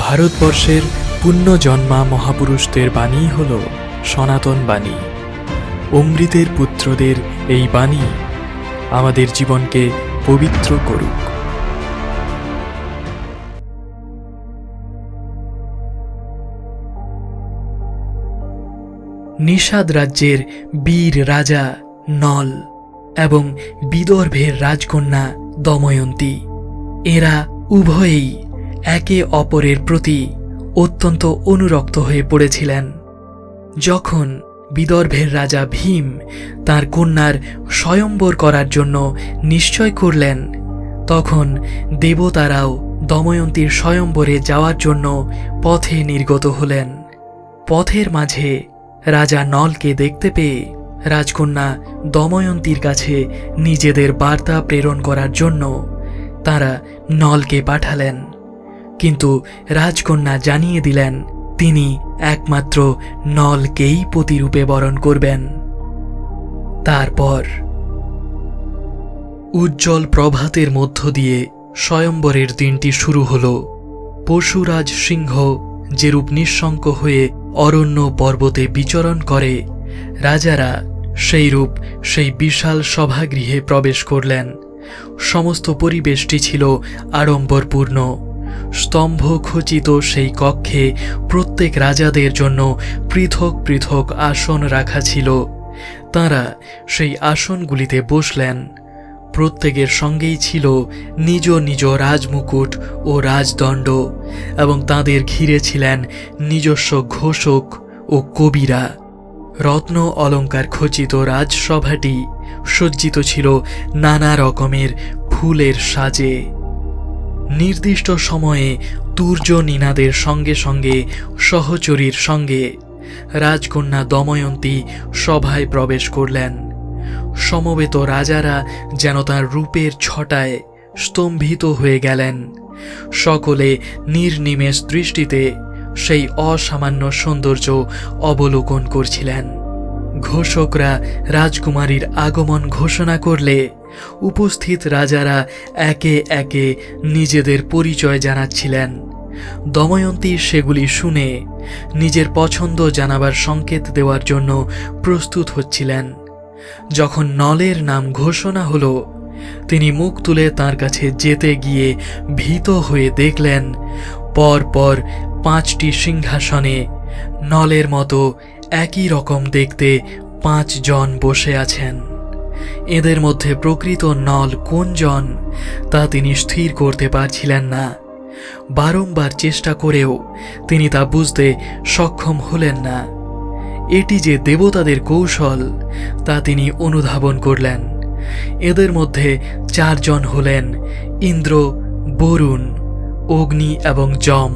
ভারতবর্ষের পুণ্যজন্মা মহাপুরুষদের বাণী হল সনাতন বাণী। অমৃতের পুত্রদের এই বাণী আমাদের জীবনকে পবিত্র করুক। নিষাদ রাজ্যের বীর রাজা নল এবং বিদর্ভের রাজকন্যা দময়ন্তী, এরা উভয়েই একে অপরের প্রতি অত্যন্ত অনুরক্ত হয়ে পড়েছিলেন। যখন বিদর্ভের রাজা ভীম তার কন্যার স্বয়ম্বর করার জন্য নিশ্চয় করলেন, তখন দেবতারাও দময়ন্তীর স্বয়ম্বরে যাওয়ার জন্য পথে নির্গত হলেন। পথের মাঝে রাজা নলকে দেখতে পেয়ে রাজকন্যা দময়ন্তীর কাছে নিজেদের বার্তা প্রেরণ করার জন্য তারা নলকে পাঠালেন। কিন্তু রাজকন্যা জানিয়ে দিলেন, তিনি একমাত্র নলকেই প্রতিরূপে বরণ করবেন। তারপর উজ্জ্বল প্রভাতের মধ্য দিয়ে স্বয়ম্বরের দিনটি শুরু হল। পশুরাজ সিংহ যেরূপ নিঃশঙ্ক হয়ে অরণ্য পর্বতে বিচরণ করে, রাজারা সেইরূপ সেই বিশাল সভাগৃহে প্রবেশ করলেন। সমস্ত পরিবেশটি ছিল আড়ম্বরপূর্ণ। স্তম্ভ খচিত সেই কক্ষে প্রত্যেক রাজাদের জন্য পৃথক পৃথক আসন রাখা ছিল। তাঁরা সেই আসনগুলিতে বসলেন। প্রত্যেকের সঙ্গেই ছিল নিজ নিজ রাজমুকুট ও রাজদণ্ড এবং তাদের ঘিরে ছিলেন নিজস্ব ঘোষক ও কবিরা। রত্ন অলঙ্কার খচিত রাজসভাটি সজ্জিত ছিল নানা রকমের ফুলের সাজে। নির্দিষ্ট সময়ে তুর্য নিনাদের সঙ্গে সঙ্গে, সহচরীর সঙ্গে রাজকন্যা দময়ন্তী সভায় প্রবেশ করলেন। সমবেত রাজারা যেন তার রূপের ছটায় স্তম্ভিত হয়ে গেলেন। সকলে নির্নিমেষ দৃষ্টিতে সেই অসামান্য সৌন্দর্য অবলোকন করছিলেন। ঘোষকরা রাজকুমারীর আগমন ঘোষণা করলে উপস্থিত রাজারা একে একে নিজেদের পরিচয় জানাচ্ছিলেন। দময়ন্তী সেগুলি শুনে নিজের পছন্দ জানাবার সংকেত দেওয়ার জন্য প্রস্তুত হচ্ছিলেন। যখন নলের নাম ঘোষণা হলো, তিনি মুখ তুলে তার কাছে যেতে গিয়ে ভীত হয়ে দেখলেন, পর পর পাঁচটি সিংহাসনে নলের মতো একই রকম দেখতে পাঁচজন বসে আছেন। এদের মধ্যে প্রকৃত নল কোনজন তা তিনি স্থির করতে পারছিলেন না। বারংবার চেষ্টা করেও তিনি তা বুঝতে সক্ষম হলেন না। এটি যে দেবতাদের কৌশল, তা তিনি অনুধাবন করলেন। এদের মধ্যে চারজন হলেন ইন্দ্র, বরুণ, অগ্নি এবং যম।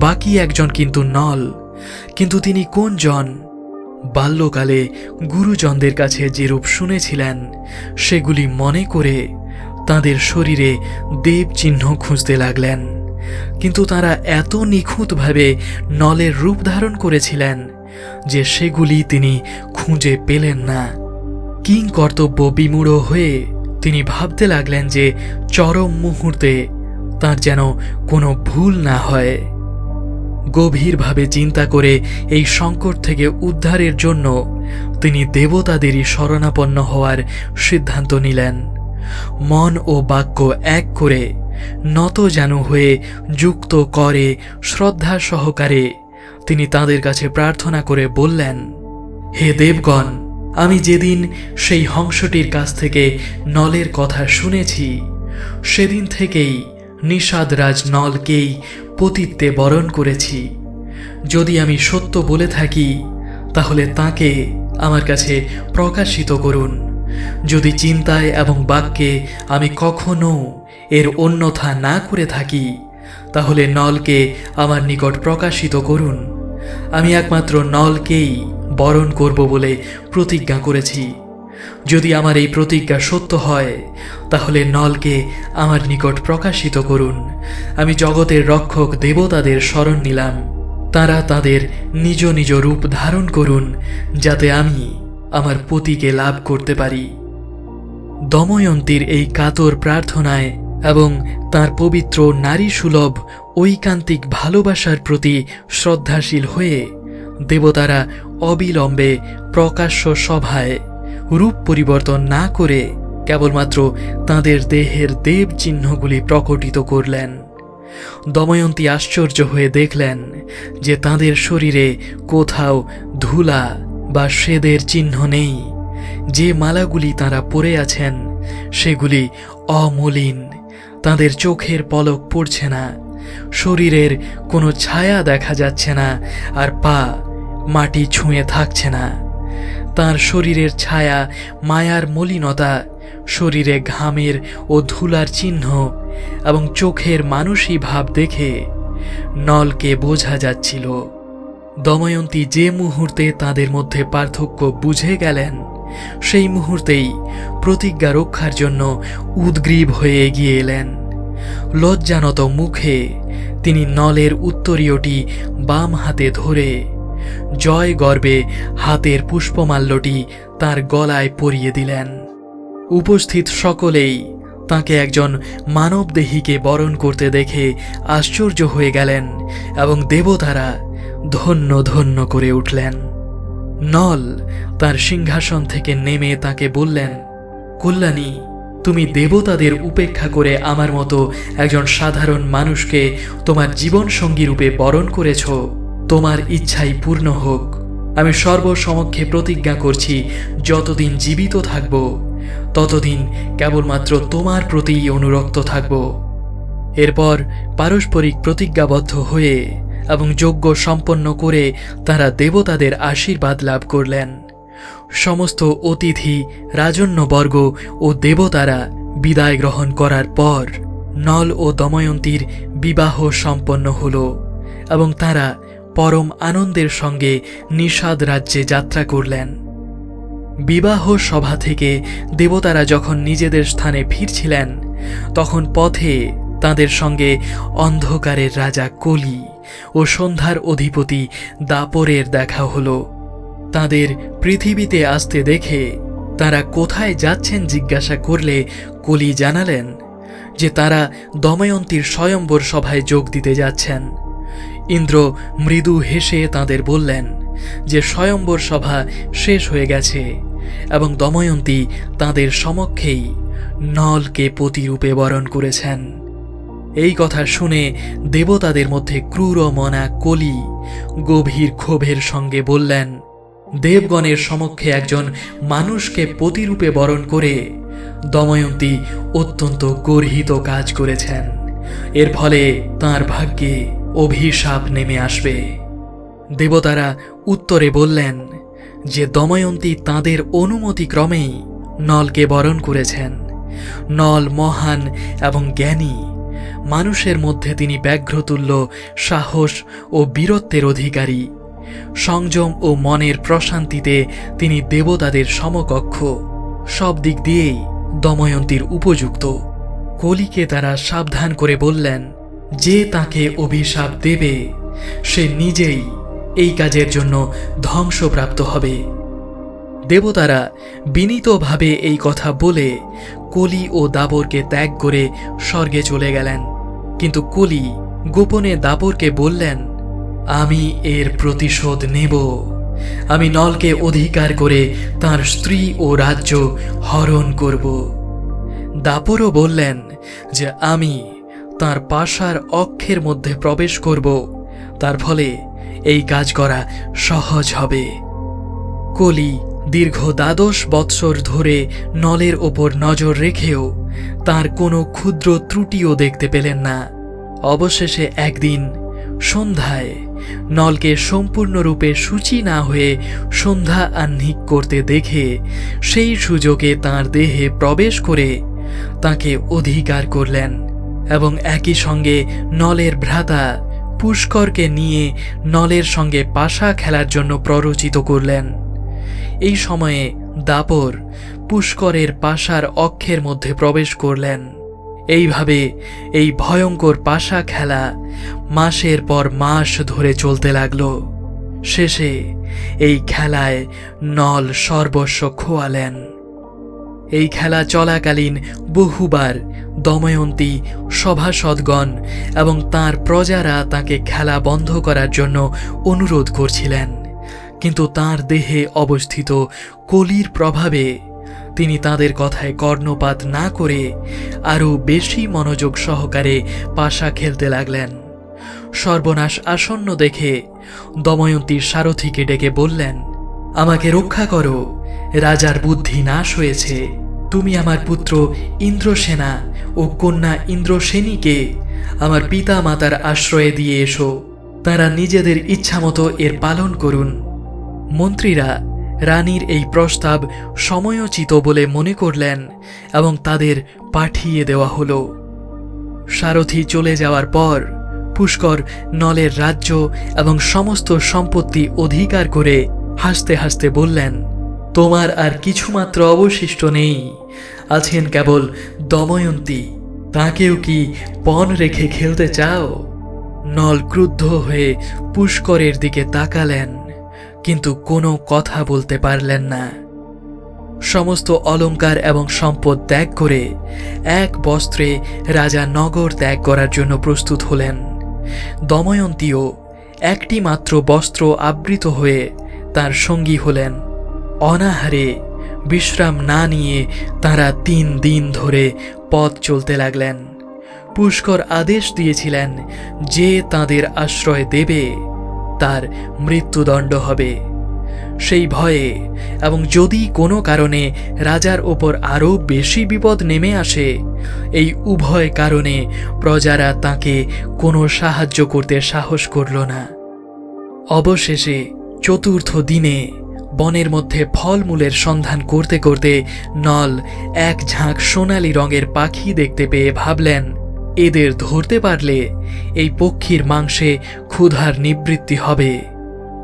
বাকি একজন কিন্তু নল। কিন্তু তিনি কোন জন বাল্যকালে গুরুজনদের কাছে যেরূপ শুনেছিলেন, সেগুলি মনে করে তাদের শরীরে দেব চিহ্ন খুঁজতে লাগলেন। কিন্তু তারা এত নিখুঁতভাবে নলের রূপ ধারণ করেছিলেন যে সেগুলি তিনি খুঁজে পেলেন না। কিং কর্তব্য বিমূঢ় হয়ে তিনি ভাবতে লাগলেন যে চরম মুহূর্তে তার যেন কোনো ভুল না হয়। গভীরভাবে চিন্তা করে এই সংকট থেকে উদ্ধারের জন্য তিনি দেবতাদেরই শরণাপন্ন হওয়ার সিদ্ধান্ত নিলেন। মন ও বাক্য এক করে নত জানু হয়ে যুক্ত করে শ্রদ্ধা সহকারে তিনি তাদের কাছে প্রার্থনা করে বললেন, হে দেবগণ, আমি যেদিন সেই হংসটির কাছ থেকে নলের কথা শুনেছি, সেদিন থেকেই নিষাদরাজ নলকেই পতিত্বে বরণ করেছি। যদি আমি সত্য বলে থাকি, তাহলে তাকে আমার কাছে প্রকাশিত করুন। যদি চিন্তায় এবং বাক্যে আমি কখনো এর অন্যথা না করে থাকি, তাহলে নলকে আমার নিকট প্রকাশিত করুন। আমি একমাত্র নলকেই বরণ করব বলে প্রতিজ্ঞা করেছি। যদি আমার এই প্রতিজ্ঞা সত্য হয়, তাহলে নলকে আমার নিকট প্রকাশিত করুন। আমি জগতের রক্ষক দেবতাদের স্মরণ নিলাম। তারা তাদের নিজ নিজ রূপ ধারণ করুন, যাতে আমি আমার পতিকে লাভ করতে পারি। দময়ন্তীর এই কাতর প্রার্থনায় এবং তার পবিত্র নারী সুলভ ঐকান্তিক ভালোবাসার প্রতি শ্রদ্ধাশীল হয়ে দেবতারা অবিলম্বে প্রকাশ্য সভায় রূপ পরিবর্তন না করে কেবলমাত্র তাদের দেহের দেব চিহ্নগুলি প্রকটিত করলেন। দময়ন্তী আশ্চর্য হয়ে দেখলেন যে তাদের শরীরে কোথাও ধুলা বা সেদের চিহ্ন নেই। যে মালাগুলি তারা পরে আছেন, সেগুলি অমলিন। তাদের চোখের পলক পড়ছে না। শরীরের কোনো ছায়া দেখা যাচ্ছে না আর পা মাটি ছুঁয়ে থাকছে না। তার শরীরের ছায়া, মায়ার মলিনতা, শরীরে ঘামের ও ধুলার চিহ্ন এবং চোখের মানুষই ভাব দেখে নলকে বোঝা যাচ্ছিল। দময়ন্তী যে মুহূর্তে তাদের মধ্যে পার্থক্য বুঝে গেলেন, সেই মুহূর্তেই প্রতিজ্ঞা রক্ষার জন্য উদ্গ্রীব হয়ে এগিয়ে এলেন। লজ্জানত মুখে তিনি নলের উত্তরীয়টি বাম হাতে ধরে জয় গর্বে হাতের পুষ্পমাল্যটি তার গলায় পরিয়ে দিলেন। উপস্থিত সকলেই তাকে একজন মানবদেহীকে বরণ করতে দেখে আশ্চর্য হয়ে গেলেন এবং দেবতারা ধন্য ধন্য করে উঠলেন। নল তার সিংহাসন থেকে নেমে তাকে বললেন, কল্যাণী, তুমি দেবতাদের উপেক্ষা করে আমার মতো একজন সাধারণ মানুষকে তোমার জীবনসঙ্গী রূপে বরণ করেছ। তোমার ইচ্ছাই পূর্ণ হোক। আমি সর্বসমক্ষে প্রতিজ্ঞা করছি, যতদিন জীবিত থাকব, ততদিন কেবলমাত্র তোমার প্রতিই অনুরক্ত থাকব। এরপর পারস্পরিক প্রতিজ্ঞাবদ্ধ হয়ে এবং যজ্ঞ সম্পন্ন করে তারা দেবতাদের আশীর্বাদ লাভ করলেন। সমস্ত অতিথি রাজন্যবর্গ ও দেবতারা বিদায় গ্রহণ করার পর নল ও দময়ন্তীর বিবাহ সম্পন্ন হল এবং তারা পরম আনন্দের সঙ্গে নিষাদ রাজ্যে যাত্রা করলেন। বিবাহ সভা থেকে দেবতারা যখন নিজেদের স্থানে ফিরছিলেন, তখন পথে তাদের সঙ্গে অন্ধকারের রাজা কলি ও সন্ধ্যার অধিপতি দাপরের দেখা হলো। তাদের পৃথিবীতে আসতে দেখে তারা কোথায় যাচ্ছেন জিজ্ঞাসা করলে কলি জানালেন যে তারা দময়ন্তীর স্বয়ম্বর সভায় যোগ দিতে যাচ্ছেন। ইন্দ্র মৃদু হেসে তাদের বললেন যে স্বয়ম্বর সভা শেষ হয়ে গেছে এবং দময়ন্তী তাদের সমক্ষেই নলকে পতিরূপে বরণ করেছেন। এই কথা শুনে দেবতাদের মধ্যে ক্রূর মনা কলি গভীর ক্ষোভের সঙ্গে বললেন, দেবগণের সমক্ষে একজন মানুষকে প্রতিরূপে বরণ করে দময়ন্তী অত্যন্ত গর্হিত কাজ করেছেন। এর ফলে তার ভাগ্যে অভিশাপ নেমে আসবে। দেবতারা উত্তরে বললেন, যে দময়ন্তী তাদের অনুমতিক্রমেই নলকে বরণ করেছেন। নল মহান এবং জ্ঞানী। মানুষের মধ্যে তিনি ব্যাঘ্রতুল্য, সাহস ও বীরত্বের অধিকারী। সংযম ও মনের প্রশান্তিতে তিনি দেবতাদের সমকক্ষ। সব দিক দিয়েই দময়ন্তীর উপযুক্ত। কলিকে তারা সাবধান করে বললেন যে তাকে অভিশাপ দেবে, সে নিজেই এই কাজের জন্য ধ্বংসপ্রাপ্ত হবে। দেবতারা বিনীতভাবে এই কথা বলে কলি ও দাবরকে ত্যাগ করে স্বর্গে চলে গেলেন। কিন্তু কলি গোপনে দাবরকে বললেন, আমি এর প্রতিশোধ নেব। আমি নলকে অধিকার করে তার স্ত্রী ও রাজ্য হরণ করব। দাপরও বললেন যে, আমি তার পাশার অক্ষের মধ্যে প্রবেশ করব। তার ফলে এই কাজ করা সহজ হবে। কলি দীর্ঘ দ্বাদশ বৎসর ধরে নলের ওপর নজর রেখেও তার কোনো ক্ষুদ্র ত্রুটিও দেখতে পেলেন না। অবশেষে একদিন সন্ধ্যায় নলকে সম্পূর্ণরূপে সূচি না হয়ে সন্ধ্যা আহ্নিক করতে দেখে সেই সুযোগে তার দেহে প্রবেশ করে তাকে অধিকার করলেন। এবং একই সঙ্গে নলের ভ্রাতা পুষ্করকে নিয়ে নলের সঙ্গে পাশা খেলার জন্য প্ররোচিত করলেন। এই সময়ে দাপর পুষ্করের পাশার অক্ষের মধ্যে প্রবেশ করলেন। এইভাবে এই ভয়ঙ্কর পাশা খেলা মাসের পর মাস ধরে চলতে লাগল। শেষে এই খেলায় নল সর্বস্ব খোয়ালেন। এই খেলা চলাকালীন বহুবার দময়ন্তী সভাসদগণ এবং তার প্রজারা তাকে খেলা বন্ধ করার জন্য অনুরোধ করছিলেন। কিন্তু তার দেহে অবস্থিত কলির প্রভাবে তিনি তাদের কথায় কর্ণপাত না করে আরও বেশি মনোযোগ সহকারে পাশা খেলতে লাগলেন। সর্বনাশ আসন্ন দেখে দময়ন্তীর সারথীকে ডেকে বললেন, আমাকে রক্ষা করো। রাজার বুদ্ধি নাশ হয়েছে। তুমি আমার পুত্র ইন্দ্রসেনা ও কন্যা ইন্দ্রসেনীকে আমার পিতা মাতার আশ্রয়ে দিয়ে এসো। তারা নিজেদের ইচ্ছামতো এর পালন করুন। মন্ত্রীরা রানীর এই প্রস্তাব সময়োচিত বলে মনে করলেন এবং তাদের পাঠিয়ে দেওয়া হল। সারথি চলে যাওয়ার পর পুষ্কর নলের রাজ্য এবং সমস্ত সম্পত্তি অধিকার করে হাসতে হাসতে বললেন তোমার আর কিছুমাত্র অবশিষ্ট নেই। আছেন কেবল দময়ন্তী, তাকেও কি পণ রেখে খেলতে চাও? নল ক্রুদ্ধ হয়ে পুষ্করের দিকে তাকালেন, কিন্তু কোনো কথা বলতে পারলেন না। সমস্ত অলঙ্কার এবং সম্পদ ত্যাগ করে এক বস্ত্রে রাজা নগর ত্যাগ করার জন্য প্রস্তুত হলেন। দময়ন্তীও একটি মাত্র বস্ত্র আবৃত হয়ে তার সঙ্গী হলেন। অনাহারে বিশ্রাম না নিয়ে তারা তিন দিন ধরে পথ চলতে লাগলেন। পুষ্কর আদেশ দিয়েছিলেন যে তাদের আশ্রয় দেবে, তার মৃত্যুদণ্ড হবে। সেই ভয়ে এবং যদি কোনো কারণে রাজার ওপর আরও বেশি বিপদ নেমে আসে, এই উভয় কারণে প্রজারা তাকে কোনো সাহায্য করতে সাহস করল না। অবশেষে চতুর্থ দিনে বনের মধ্যে ফলমূলের সন্ধান করতে করতে নল এক ঝাঁক সোনালি রঙের পাখি দেখতে পেয়ে ভাবলেন, এদের ধরতে পারলে এই পক্ষীর মাংসে ক্ষুধার নিবৃত্তি হবে।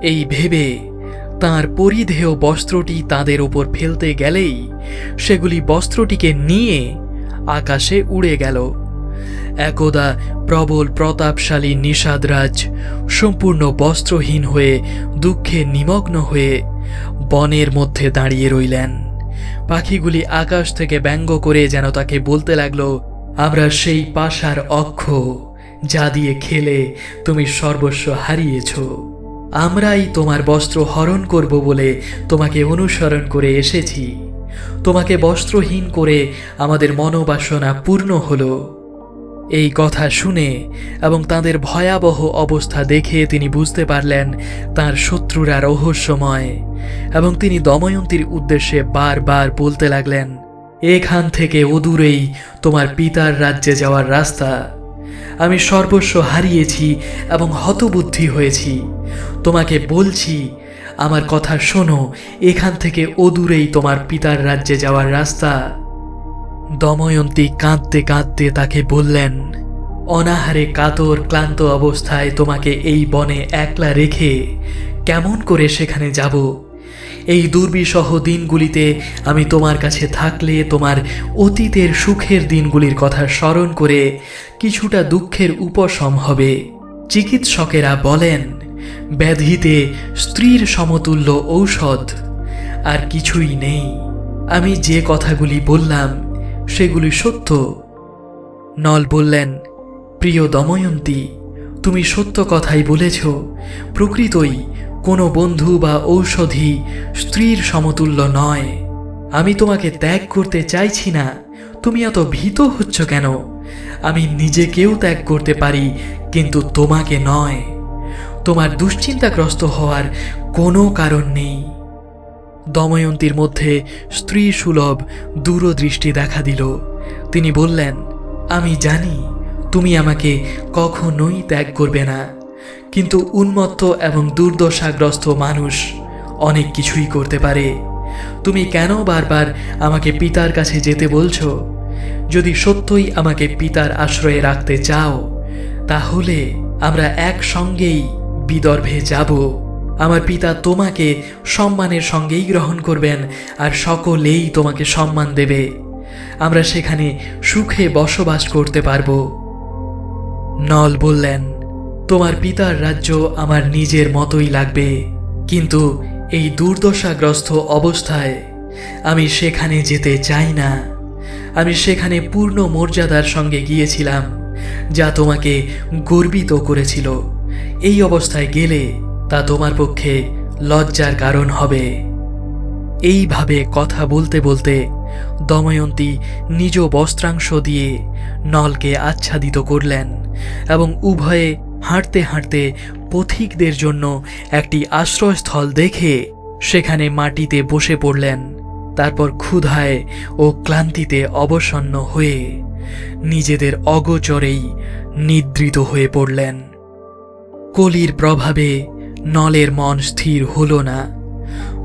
এই ভেবে তার পরিধেয় বস্ত্রটি তাদের ওপর ফেলতে গেলেই সেগুলি বস্ত্রটিকে নিয়ে আকাশে উড়ে গেল। একদা প্রবল প্রতাপশালী নিষাদরাজ সম্পূর্ণ বস্ত্রহীন হয়ে দুঃখে নিমগ্ন হয়ে বনের মধ্যে দাঁড়িয়ে রইলেন। পাখিগুলি আকাশ থেকে ব্যঙ্গ করে যেন তাকে বলতে লাগল, আমরা সেই পাশার অক্ষ যা দিয়ে খেলে তুমি সর্বস্ব হারিয়েছ। আমরাই তোমার বস্ত্র হরণ করব বলে তোমাকে অনুসরণ করে এসেছি। তোমাকে বস্ত্রহীন করে আমাদের মনোবাসনা পূর্ণ হলো। এই কথা শুনে এবং তাদের ভয়াবহ অবস্থা দেখে তিনি বুঝতে পারলেন তার শত্রুরা রহস্যময় এবং তিনি দময়ন্তীর উদ্দেশ্যে বারবার বলতে লাগলেন, এখান থেকে অদূরেই তোমার পিতার রাজ্যে যাওয়ার রাস্তা। আমি সর্বস্ব হারিয়েছি এবং হতবুদ্ধি হয়েছি। তোমাকে বলছি, আমার কথা শোনো, এখান থেকে অদূরেই তোমার পিতার রাজ্যে যাওয়ার রাস্তা। দময়ন্তী কাঁদতে কাঁদতে তাকে বললেন, অনাহারে কাতর ক্লান্ত অবস্থায় তোমাকে এই বনে একলা রেখে কেমন করে সেখানে যাব? এই দুর্বিসহ দিনগুলিতে আমি তোমার কাছে থাকলে তোমার অতীতের সুখের দিনগুলির কথা স্মরণ করে কিছুটা দুঃখের উপশম হবে। চিকিৎসকেরা বলেন, ব্যাধিতে স্ত্রীর সমতুল্য ঔষধ আর কিছুই নেই। আমি যে কথাগুলি বললাম সেগুলি সত্য। নল বললেন, প্রিয় দময়ন্তী, তুমি সত্য কথাই বলেছ। প্রকৃতই কোনো বন্ধু বা ঔষধি স্ত্রীর সমতুল্য নয়। আমি তোমাকে ত্যাগ করতে চাইছি না। তুমি এত ভীত হচ্ছ কেন? আমি নিজেকেও ত্যাগ করতে পারি, কিন্তু তোমাকে নয়। তোমার দুশ্চিন্তাগ্রস্ত হওয়ার কোনো কারণ নেই। দময়ন্তীর মধ্যে স্ত্রী সুলভ দূরদৃষ্টি দেখা দিল। তিনি বললেন, আমি জানি তুমি আমাকে কখনোই ত্যাগ করবে না, কিন্তু উন্মত্ত এবং দুর্দশাগ্রস্ত মানুষ অনেক কিছুই করতে পারে। তুমি কেন বারবার আমাকে পিতার কাছে যেতে বলছো? যদি সত্যই আমাকে পিতার আশ্রয়ে রাখতে চাও, তাহলে আমরা একসঙ্গেই বিদর্ভে যাব। আমার পিতা তোমাকে সম্মানের সঙ্গেই গ্রহণ করবেন, আর সকলেই তোমাকে সম্মান দেবে। আমরা সেখানে সুখে বসবাস করতে পারব। নল বললেন, তোমার পিতার রাজ্য আমার নিজের মতোই লাগবে, কিন্তু এই দুর্দশাগ্রস্ত অবস্থায় আমি সেখানে যেতে চাই না। আমি সেখানে পূর্ণ মর্যাদার সঙ্গে গিয়েছিলাম, যা তোমাকে গর্বিত করেছিল। এই অবস্থায় গেলে তা তোমার পক্ষে লজ্জার কারণ হবে। এইভাবে কথা বলতে বলতে দময়ন্তী নিজ বস্ত্রাংশ দিয়ে নলকে আচ্ছাদিত করলেন এবং উভয়ে হাঁটতে হাঁটতে পথিকদের জন্য একটি আশ্রয়স্থল দেখে সেখানে মাটিতে বসে পড়লেন, তারপর ক্ষুধায় ও ক্লান্তিতে অবসন্ন হয়ে নিজেদের অগোচরেই নিদ্রিত হয়ে পড়লেন। কলির প্রভাবে নলের মন স্থির হল না।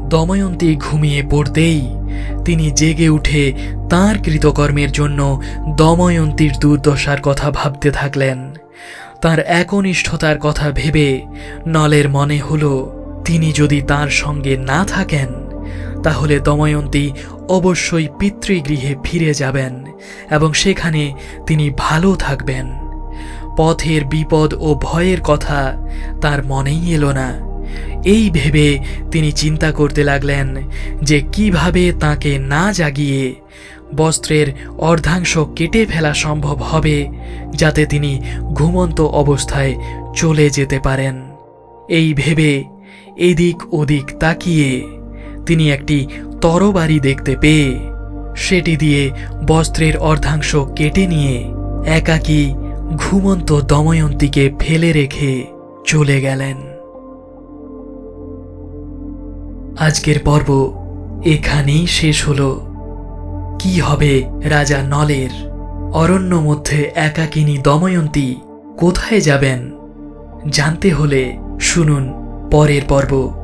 দময়ন্তী ঘুমিয়ে পড়তেই তিনি জেগে উঠে তার কৃতকর্মের জন্য দময়ন্তীর দুর্দশার কথা ভাবতে থাকলেন। তার একনিষ্ঠতার কথা ভেবে নলের মনে হল, তিনি যদি তার সঙ্গে না থাকেন, তাহলে দময়ন্তী অবশ্যই পিতৃগৃহে ফিরে যাবেন এবং সেখানে তিনি ভালো থাকবেন। পথের বিপদ ও ভয়ের কথা তার মনেই এলো না। এই ভেবে তিনি চিন্তা করতে লাগলেন যে কীভাবে তাকে না জাগিয়ে বস্ত্রের অর্ধাংশ কেটে ফেলা সম্ভব হবে যাতে তিনি ঘুমন্ত অবস্থায় চলে যেতে পারেন। এই ভেবে এদিক ওদিক তাকিয়ে তিনি একটি তরবারি দেখতে পেয়ে সেটি দিয়ে বস্ত্রের অর্ধাংশ কেটে নিয়ে একাকী ঘুমন্ত দময়ন্তীকে ফেলে রেখে চলে গেলেন। আজকের পর্ব এখানেই শেষ হল। কি হবে রাজা নলের? অরণ্য মধ্যে একাকিনী দময়ন্তী কোথায় যাবেন? জানতে হলে শুনুন পরের পর্ব।